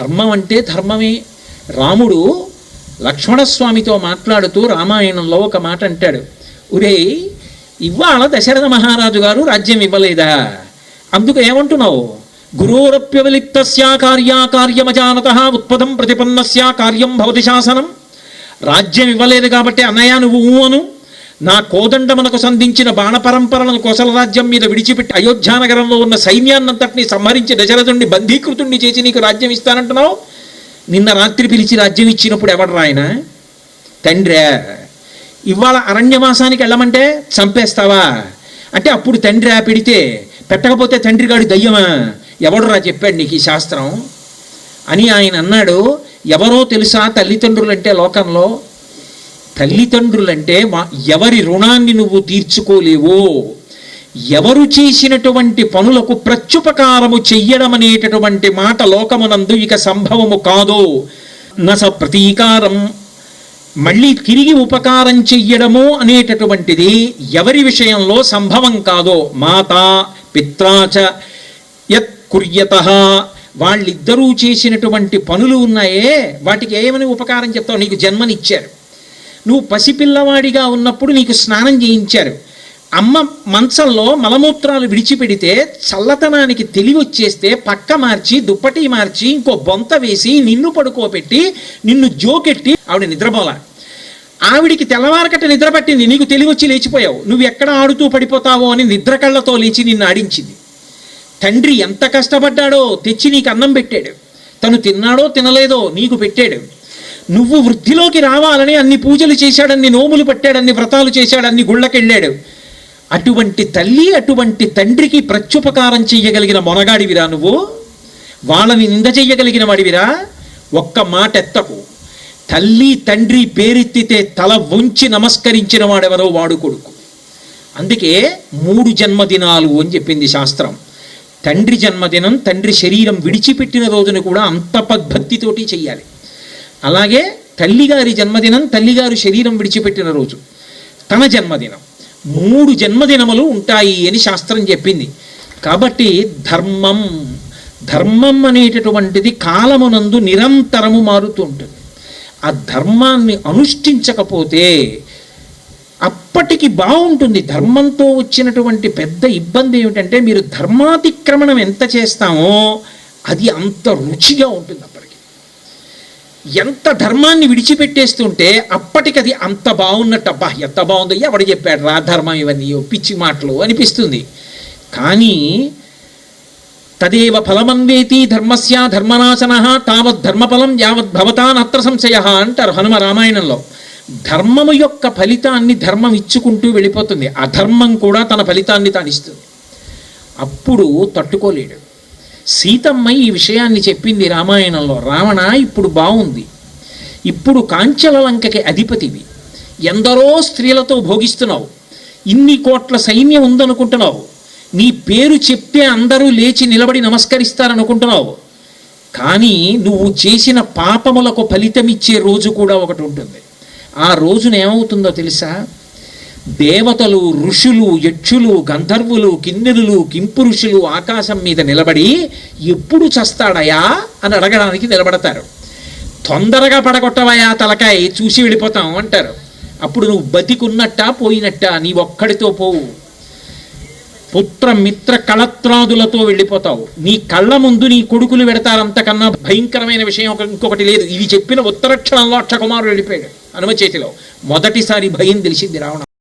ధర్మం అంటే ధర్మమే. రాముడు లక్ష్మణస్వామితో మాట్లాడుతూ రామాయణంలో ఒక మాట అంటాడు. ఒరేయ్ ఇవాళ దశరథ మహారాజు గారు రాజ్యం ఇవ్వలేదా? అందుకు ఏమంటున్నావు? గురోరప్యవలిప్తస్యా కార్యాకార్యమజానత ఉత్పదం ప్రతిపన్నస్యా కార్యం భవతి శాసనం. రాజ్యం ఇవ్వలేదు కాబట్టి అన్నయ్య నువ్వు అను. నా కోదండమునకు సంధించిన బాణపరంపరలను కోసల రాజ్యం మీద విడిచిపెట్టి అయోధ్యానగరంలో ఉన్న సైన్యాన్నంతటిని సంహరించి దశరథుణ్ణి బంధీకృతుణ్ణి చేసి నీకు రాజ్యం ఇస్తానంటున్నావు? నిన్న రాత్రి పిలిచి రాజ్యం ఇచ్చినప్పుడు ఎవడు ఆయన? తండ్రే ఇవాళ అరణ్యవాసానికి వెళ్ళమంటే చంపేస్తావా? అంటే అప్పుడు తండ్రి ఆ పెడితే పెట్టకపోతే తండ్రి గాడు దయ్యమా ఎవడురా చెప్పాడు నీకు ఈ శాస్త్రం? అని ఆయన అన్నాడు ఎవరో తెలుసా తల్లిదండ్రులంటే లోకంలో? తల్లిదండ్రులంటే ఎవరి రుణాన్ని నువ్వు తీర్చుకోలేవో ఎవరు చేసినటువంటి పనులకు ప్రత్యుపకారము చెయ్యడం అనేటటువంటి మాట లోకమునందు ఇక సంభవము కాదు నస ప్రతీకారం. మళ్ళీ తిరిగి ఉపకారం చెయ్యడము అనేటటువంటిది ఎవరి విషయంలో సంభవం కాదో మాత పిత్రాచ యత్ కుర్యత. వాళ్ళిద్దరూ చేసినటువంటి పనులు ఉన్నాయే వాటికి ఏమని ఉపకారం చెప్తావు? నీకు జన్మనిచ్చారు. నువ్వు పసిపిల్లవాడిగా ఉన్నప్పుడు నీకు స్నానం చేయించారు. అమ్మ మంచంలో మలమూత్రాలు విడిచిపెడితే చల్లతనానికి తెలివి వచ్చేస్తే పక్క మార్చి దుప్పటి మార్చి ఇంకో బొంత వేసి నిన్ను పడుకోబెట్టి నిన్ను జోకెట్టి ఆవిడ నిద్రపోలా. ఆవిడికి తెల్లవారకట నిద్ర పట్టింది నీకు తెలివి వచ్చి లేచిపోయావు. నువ్వు ఎక్కడ ఆడుతూ పడిపోతావో అని నిద్ర కళ్ళతో లేచి నిన్ను ఆడించింది. తండ్రి ఎంత కష్టపడ్డాడో తెచ్చి నీకు అన్నం పెట్టాడు. తను తిన్నాడో తినలేదో నీకు పెట్టాడు. నువ్వు వృద్ధిలోకి రావాలని అన్ని పూజలు చేశాడన్ని నోములు పట్టాడన్ని వ్రతాలు చేశాడన్ని గుళ్ళకెళ్ళాడు. అటువంటి తల్లి అటువంటి తండ్రికి ప్రత్యుపకారం చెయ్యగలిగిన మొనగాడివిరా నువ్వు? వాళ్ళని నింద చెయ్యగలిగిన వాడివిరా? ఒక్క మాట ఎత్తకు తల్లి తండ్రి పేరెత్తితే తల వంచి నమస్కరించిన వాడెవరో వాడు కొడుకు. అందుకే మూడు జన్మదినాలు అని చెప్పింది శాస్త్రం. తండ్రి జన్మదినం తండ్రి శరీరం విడిచిపెట్టిన రోజున కూడా అంత పద్భక్తితోటి చెయ్యాలి. అలాగే తల్లిగారి జన్మదినం తల్లిగారు శరీరం విడిచిపెట్టిన రోజు. తన జన్మదినం. మూడు జన్మదినములు ఉంటాయి అని శాస్త్రం చెప్పింది. కాబట్టి ధర్మం ధర్మం అనేటటువంటిది కాలమునందు నిరంతరము మారుతూ ఉంటుంది. ఆ ధర్మాన్ని అనుష్ఠించకపోతే అప్పటికి బాగుంటుంది. ధర్మంతో వచ్చినటువంటి పెద్ద ఇబ్బంది ఏమిటంటే మీరు ధర్మాతిక్రమణం ఎంత చేస్తామో అది అంత రుచిగా ఉంటుంది. ఎంత ధర్మాన్ని విడిచిపెట్టేస్తుంటే అప్పటికది అంత బాగున్నట్టు అబ్బా ఎంత బాగుందో ఎవడు చెప్పాడు రా ధర్మం ఇవన్నీ పిచ్చి మాటలు అనిపిస్తుంది. కానీ తదేవ ఫలమన్వేతి ధర్మస్య ధర్మనాశన తావత్ ధర్మఫలం యావత్ భవతానత్ర సంశయ అంటారు హనుమ రామాయణంలో. ధర్మము యొక్క ఫలితాన్ని ధర్మం ఇచ్చుకుంటూ వెళ్ళిపోతుంది. అధర్మం కూడా తన ఫలితాన్ని తానిస్తుంది. అప్పుడు తట్టుకోలేడు. సీతమ్మ ఈ విషయాన్ని చెప్పింది రామాయణంలో. రావణ ఇప్పుడు బాగుంది ఇప్పుడు కాంచల లంకకి అధిపతివి. ఎందరో స్త్రీలతో భోగిస్తున్నావు. ఇన్ని కోట్ల సైన్యం ఉందనుకుంటున్నావు. నీ పేరు చెప్తే అందరూ లేచి నిలబడి నమస్కరిస్తారనుకుంటున్నావు. కానీ నువ్వు చేసిన పాపములకు ఫలితమిచ్చే రోజు కూడా ఒకటి ఉంటుంది. ఆ రోజున ఏమవుతుందో తెలుసా? దేవతలు ఋషులు యక్షులు గంధర్వులు కిన్నెరులు కింపురుషులు ఆకాశం మీద నిలబడి ఎప్పుడు చస్తాడయా అని అడగడానికి నిలబడతారు. తొందరగా పడగొట్టవయా తలకాయ చూసి వెళ్ళిపోతాం అంటారు. అప్పుడు నువ్వు బతికున్నట్టా పోయినట్టా నీ ఒక్కడితో పోవు. పుత్ర మిత్ర కళత్రాదులతో వెళ్ళిపోతావు. నీ కళ్ళ ముందు నీ కొడుకులు పెడతారంతకన్నా భయంకరమైన విషయం ఒక ఇంకొకటి లేదు. ఇది చెప్పిన ఉత్తరక్షణంలో అక్షకుమారుడు వెళ్ళిపోయాడు. హనుమ చేతిలో మొదటిసారి భయం తెలిసింది రావణ.